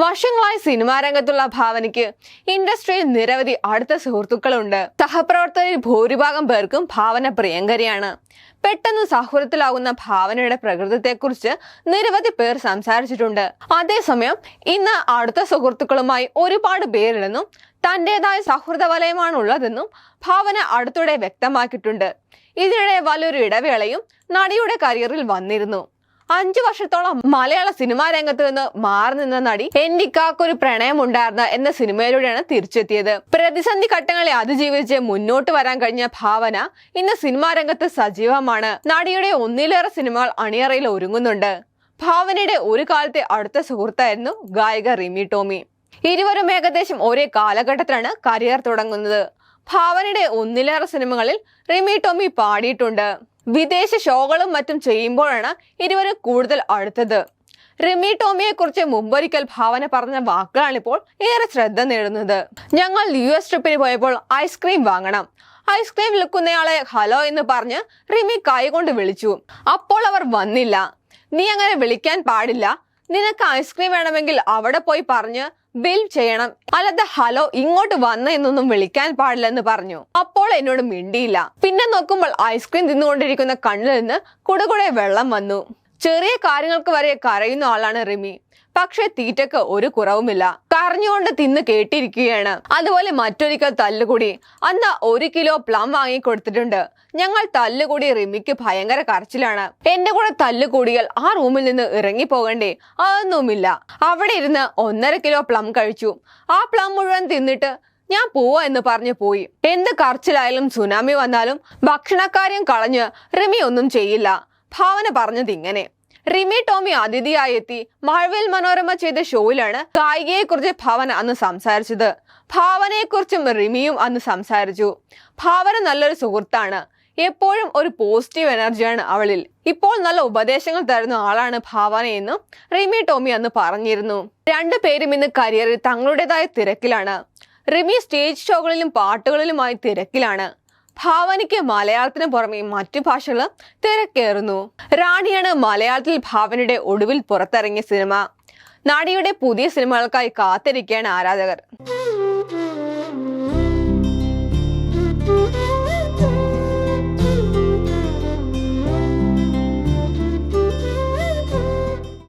വർഷങ്ങളായി സിനിമാ രംഗത്തുള്ള ഭാവനയ്ക്ക് ഇൻഡസ്ട്രിയിൽ നിരവധി അടുത്ത സുഹൃത്തുക്കളുണ്ട്. സഹപ്രവർത്തകരിൽ ഭൂരിഭാഗം പേർക്കും ഭാവന പ്രിയങ്കരിയാണ്. പെട്ടെന്ന് സൗഹൃദത്തിലാകുന്ന ഭാവനയുടെ പ്രകൃതത്തെക്കുറിച്ച് നിരവധി പേർ സംസാരിച്ചിട്ടുണ്ട്. അതേസമയം ഇന്ന് അടുത്ത സുഹൃത്തുക്കളുമായി ഒരുപാട് പേരില്ലെന്നും തന്റേതായ സൗഹൃദ വലയമാണുള്ളതെന്നും ഭാവന അടുത്തിടെ വ്യക്തമാക്കിയിട്ടുണ്ട്. ഇതിനിടെ വലിയൊരു ഇടവേളയും നടിയുടെ കരിയറിൽ വന്നിരുന്നു. അഞ്ചു വർഷത്തോളം മലയാള സിനിമാ രംഗത്ത് നിന്ന് മാറി നിന്ന നടി എനിക്കാക്കൊരു പ്രണയമുണ്ടായിരുന്ന എന്ന സിനിമയിലൂടെയാണ് തിരിച്ചെത്തിയത്. പ്രതിസന്ധി ഘട്ടങ്ങളെ അതിജീവിച്ച് മുന്നോട്ട് വരാൻ കഴിഞ്ഞ ഭാവന ഇന്ന് സിനിമാ രംഗത്ത് സജീവമാണ്. നടിയുടെ ഒന്നിലേറെ സിനിമകൾ അണിയറയിൽ ഒരുങ്ങുന്നുണ്ട്. ഭാവനയുടെ ഒരു കാലത്തെ അടുത്ത സുഹൃത്തായിരുന്നു ഗായിക റിമി ടോമി. ഇരുവരും ഏകദേശം ഒരേ കാലഘട്ടത്തിലാണ് കരിയർ തുടങ്ങുന്നത്. ഭാവനയുടെ ഒന്നിലേറെ സിനിമകളിൽ റിമി ടോമി പാടിയിട്ടുണ്ട്. വിദേശ ഷോകളും മറ്റും ചെയ്യുമ്പോഴാണ് ഇരുവരും കൂടുതൽ അടുത്തത്. റിമി ടോമിയെ കുറിച്ച് മുമ്പൊരിക്കൽ ഭാവന പറഞ്ഞ വാക്കുകളാണിപ്പോൾ ഏറെ ശ്രദ്ധ നേടുന്നത്. ഞങ്ങൾ യു എസ് ട്രിപ്പിന് പോയപ്പോൾ ഐസ്ക്രീം വാങ്ങണം. ഐസ്ക്രീം വിൽക്കുന്നയാളെ ഹലോ എന്ന് പറഞ്ഞ് റിമി കൈകൊണ്ട് വിളിച്ചു. അപ്പോൾ അവർ വന്നില്ല. നീ അങ്ങനെ വിളിക്കാൻ പാടില്ല. നിനക്ക് ഐസ്ക്രീം വേണമെങ്കിൽ അവിടെ പോയി പറഞ്ഞ് ബിൽ ചെയ്യണം. അല്ലാതെ ഹലോ ഇങ്ങോട്ട് വന്ന എന്നൊന്നും വിളിക്കാൻ പാടില്ലെന്ന് പറഞ്ഞു. അപ്പോൾ എന്നോട് മിണ്ടിയില്ല. പിന്നെ നോക്കുമ്പോൾ ഐസ്ക്രീം തിന്നുകൊണ്ടിരിക്കുന്ന കണ്ണിൽ നിന്ന് കുടുകുടെ വെള്ളം വന്നു. ചെറിയ കാര്യങ്ങൾക്ക് വരെ കരയുന്ന ആളാണ് റിമി. പക്ഷെ തീറ്റക്ക് ഒരു കുറവുമില്ല. കരഞ്ഞുകൊണ്ട് തിന്ന് കേട്ടിരിക്കുകയാണ്. അതുപോലെ മറ്റൊരിക്കൽ തല്ലുകൂടി. അന്ന് ഒരു കിലോ പ്ലം വാങ്ങി കൊടുത്തിട്ടുണ്ട്. ഞങ്ങൾ തല്ലുകൂടി റിമിക്ക് ഭയങ്കര കരച്ചിലാണ്. എന്റെ കൂടെ തല്ലുകൂടിയാൽ ആ റൂമിൽ നിന്ന് ഇറങ്ങി പോകണ്ടേ അതൊന്നുമില്ല. അവിടെ ഇരുന്ന് ഒന്നര കിലോ പ്ലം കഴിച്ചു. ആ പ്ലം മുഴുവൻ തിന്നിട്ട് ഞാൻ പോവാ എന്ന് പറഞ്ഞു പോയി. എന്ത് കറച്ചിലായാലും സുനാമി വന്നാലും ഭക്ഷണക്കാര്യം കളഞ്ഞ് റിമി ഒന്നും ചെയ്യില്ല. ഭാവന പറഞ്ഞത് ഇങ്ങനെ. റിമി ടോമി അതിഥിയായി എത്തി മഴവിൽ മനോരമ ചെയ്ത ഷോയിലാണ് കായികയെ കുറിച്ച് ഭാവന അന്ന് സംസാരിച്ചത്. ഭാവനയെക്കുറിച്ചും റിമിയും അന്ന് സംസാരിച്ചു. ഭാവന നല്ലൊരു സുഹൃത്താണ്. എപ്പോഴും ഒരു പോസിറ്റീവ് എനർജിയാണ് അവളിൽ. ഇപ്പോൾ നല്ല ഉപദേശങ്ങൾ തരുന്ന ആളാണ് ഭാവന എന്നും റിമി ടോമി അന്ന് പറഞ്ഞിരുന്നു. രണ്ടു പേരും ഇന്ന് കരിയറിൽ തങ്ങളുടേതായ തിരക്കിലാണ്. റിമി സ്റ്റേജ് ഷോകളിലും പാട്ടുകളിലുമായി തിരക്കിലാണ്. ഭാവനയ്ക്ക് മലയാളത്തിന് പുറമെ മറ്റു ഭാഷകൾ തിരക്കേറുന്നു. റാണിയാണ് മലയാളത്തിൽ ഭാവനയുടെ ഒടുവിൽ പുറത്തിറങ്ങിയ സിനിമ. നാടിയുടെ പുതിയ സിനിമകൾക്കായി കാത്തിരിക്കുകയാണ് ആരാധകർ.